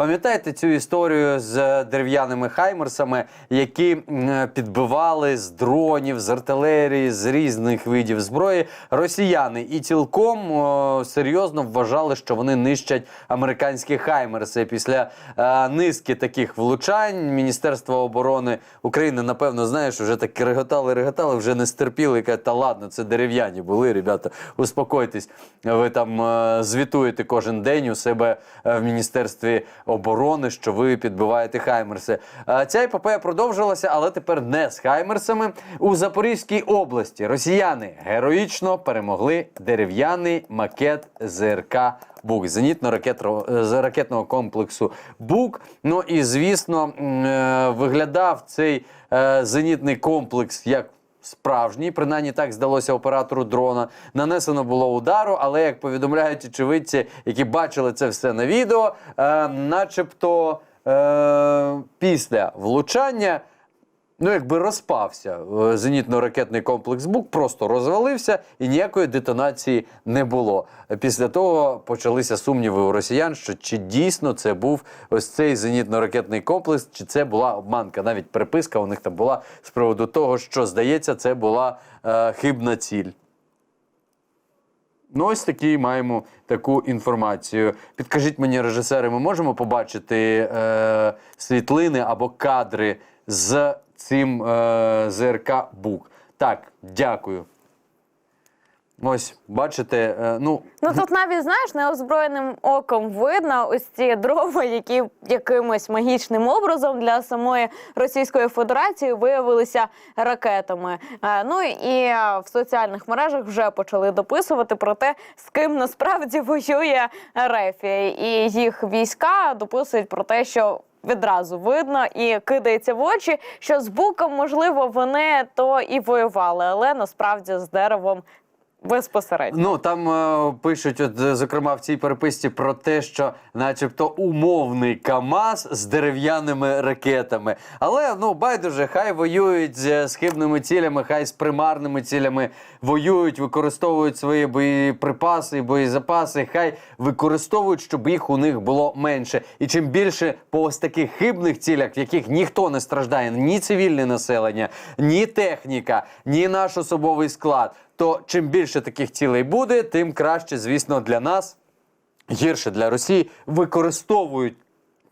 Пам'ятаєте цю історію з дерев'яними хаймерсами, які підбивали з дронів, з артилерії, з різних видів зброї росіяни і цілком серйозно вважали, що вони нищать американські хаймерси. Після е, низки таких влучань Міністерство оборони України, напевно, знаєш, вже так реготали, реготали, вже не стерпіли. і та ладно, це дерев'яні були, ребята, успокойтесь. Ви там е, звітуєте кожен день у себе е, в Міністерстві оборони, що ви підбиваєте хаймерси. Е, Ця епопея продовжилася, але тепер не з хаймерсами. У Запорізькій області росіяни героїчно перемогли дерев'яний макет ЗРК Бук зенітно-ракетного ракетного комплексу Бук. Ну і звісно, е, виглядав цей е, зенітний комплекс як. Справжній, принаймні так здалося оператору дрона. Нанесено було удару, але як повідомляють очевидці, які бачили це все на відео, е, начебто е, після влучання ну якби розпався е, зенітно-ракетний комплекс БУК, просто розвалився і ніякої детонації не було. Після того почалися сумніви у росіян, що чи дійсно це був ось цей зенітно-ракетний комплекс, чи це була обманка. Навіть переписка у них там була з приводу того, що здається, це була е, хибна ціль. Ну, ось такі маємо таку інформацію. Підкажіть мені, режисери, ми можемо побачити е, світлини або кадри з цим е, ЗРК Бук. Так, дякую. Ось, бачите, е, ну, Ну тут навіть знаєш, неозброєним оком видно ось ці дрова, які якимось магічним образом для самої Російської Федерації виявилися ракетами. Е, Ну і е, в соціальних мережах вже почали дописувати про те, з ким насправді воює Рефія. І їх війська дописують про те, що. Відразу видно і кидається в очі, що з буком, можливо, вони то і воювали, але насправді з деревом безпосередньо. Ну там е, пишуть, от е, зокрема в цій переписці про те, що, начебто, умовний КАМАЗ з дерев'яними ракетами. Але ну байдуже, хай воюють з з хибними цілями, хай з примарними цілями воюють, використовують свої боєприпаси, боєзапаси, хай використовують, щоб їх у них було менше. І чим більше по ось таких хибних цілях, в яких ніхто не страждає, ні цивільне населення, ні техніка, ні наш особовий склад. То чим більше таких цілей буде, тим краще, звісно, для нас, гірше для Росії, використовують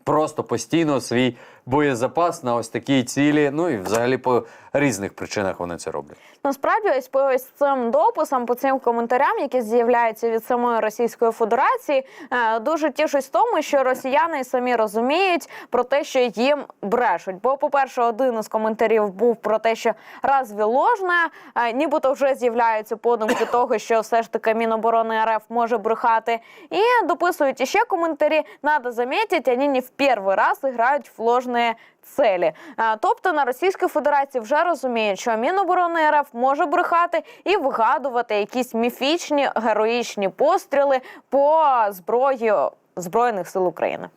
просто постійно свій боєзапас на ось такі цілі. Ну і взагалі по різних причинах вони це роблять. Насправді, ось по ось цим дописам, по цим коментарям, які з'являються від самої Російської Федерації, е, дуже тішусь тому, що росіяни самі розуміють про те, що їм брешуть. Бо, по-перше, один із коментарів був про те, що разві ложне, нібито вже з'являються подумки того, що все ж таки Міноборони РФ може брехати. І дописують іще коментарі. Надо замітити, вони не в перший раз грають в ложні целі. Тобто на Російській Федерації вже розуміють, що Міноборони РФ може брехати і вигадувати якісь міфічні героїчні постріли по зброї Збройних сил України.